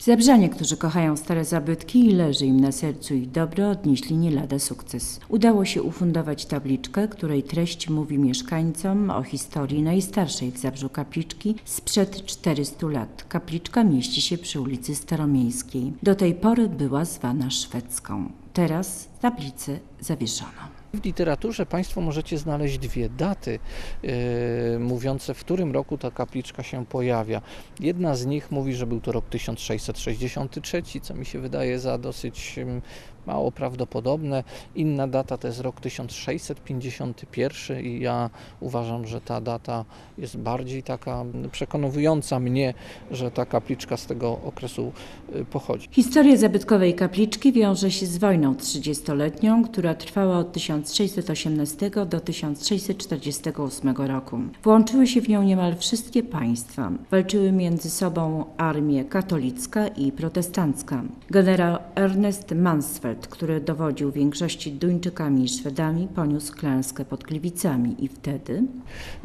Zabrzanie, którzy kochają stare zabytki i leży im na sercu ich dobro, odnieśli nie lada sukces. Udało się ufundować tabliczkę, której treść mówi mieszkańcom o historii najstarszej w Zabrzu kapliczki sprzed 400 lat. Kapliczka mieści się przy ulicy Staromiejskiej. Do tej pory była zwana szwedzką. Teraz tablicę zawieszono. W literaturze Państwo możecie znaleźć dwie daty e, mówiące, w którym roku ta kapliczka się pojawia. Jedna z nich mówi, że był to rok 1663, co mi się wydaje za dosyć em, mało prawdopodobne. Inna data to jest rok 1651 i ja uważam, że ta data jest bardziej taka przekonująca mnie, że ta kapliczka z tego okresu e, pochodzi. Historia zabytkowej kapliczki wiąże się z wojną 30-letnią, która trwała od 1618 do 1648 roku. Włączyły się w nią niemal wszystkie państwa. Walczyły między sobą armie katolicka i protestancka. Generał Ernest Mansfeld, który dowodził większości Duńczykami i Szwedami, poniósł klęskę pod Gliwicami i wtedy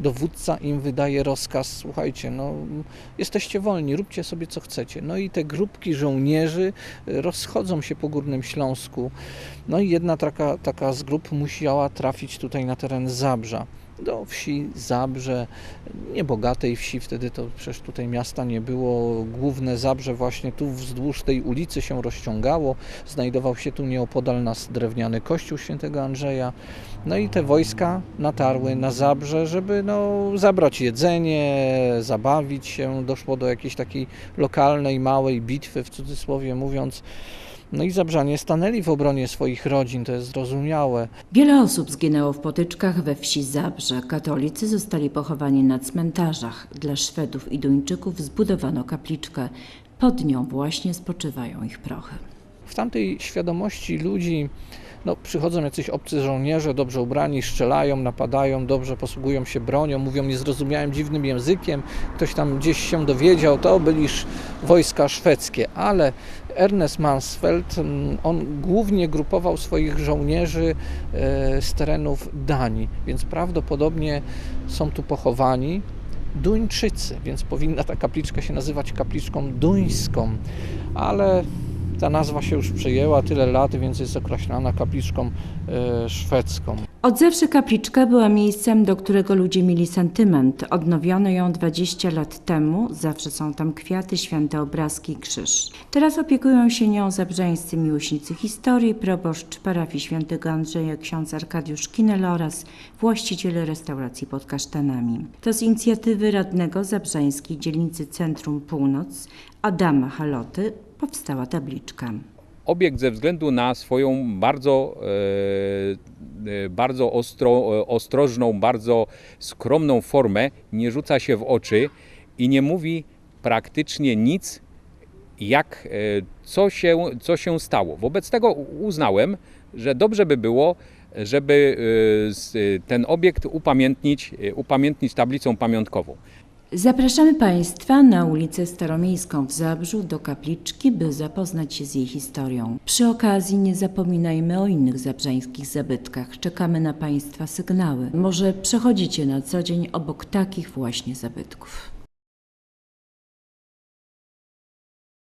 dowódca im wydaje rozkaz, słuchajcie, no jesteście wolni, róbcie sobie co chcecie. No i te grupki żołnierzy y, rozchodzą się po Górnym Śląsku. No i jedna taka, taka z grup musiała trafić tutaj na teren Zabrza. Do wsi Zabrze, niebogatej wsi, wtedy to przecież tutaj miasta nie było. Główne Zabrze właśnie tu wzdłuż tej ulicy się rozciągało. Znajdował się tu nieopodal nas drewniany kościół świętego Andrzeja. No i te wojska natarły na Zabrze, żeby no, zabrać jedzenie, zabawić się. Doszło do jakiejś takiej lokalnej, małej bitwy, w cudzysłowie mówiąc. No i Zabrzanie stanęli w obronie swoich rodzin, to jest zrozumiałe. Wiele osób zginęło w potyczkach we wsi Zabrze. Katolicy zostali pochowani na cmentarzach. Dla Szwedów i Duńczyków zbudowano kapliczkę. Pod nią właśnie spoczywają ich prochy. W tamtej świadomości ludzi no, przychodzą jacyś obcy żołnierze, dobrze ubrani, strzelają, napadają, dobrze posługują się bronią, mówią niezrozumiałym, dziwnym językiem. Ktoś tam gdzieś się dowiedział, to byli wojska szwedzkie, ale Ernest Mansfeld, mm, on głównie grupował swoich żołnierzy e, z terenów Danii, więc prawdopodobnie są tu pochowani Duńczycy, więc powinna ta kapliczka się nazywać kapliczką duńską, ale ta nazwa się już przyjęła tyle lat, więc jest określana kapliczką e, szwedzką. Od zawsze kapliczka była miejscem, do którego ludzie mieli sentyment. Odnowiono ją 20 lat temu. Zawsze są tam kwiaty, święte obrazki i krzyż. Teraz opiekują się nią zabrzeńscy miłośnicy historii, proboszcz parafii świętego Andrzeja, ksiądz Arkadiusz Kinel oraz właściciele restauracji pod kasztanami. To z inicjatywy radnego zabrzeńskiej dzielnicy Centrum Północ Adama Haloty powstała tabliczka. Obiekt ze względu na swoją bardzo, e, e, bardzo ostro, e, ostrożną, bardzo skromną formę nie rzuca się w oczy i nie mówi praktycznie nic, jak, co, się, co się stało. Wobec tego uznałem, że dobrze by było, żeby ten obiekt upamiętnić, upamiętnić tablicą pamiątkową. Zapraszamy Państwa na ulicę Staromiejską w Zabrzu do kapliczki, by zapoznać się z jej historią. Przy okazji nie zapominajmy o innych zabrzańskich zabytkach. Czekamy na Państwa sygnały. Może przechodzicie na co dzień obok takich właśnie zabytków.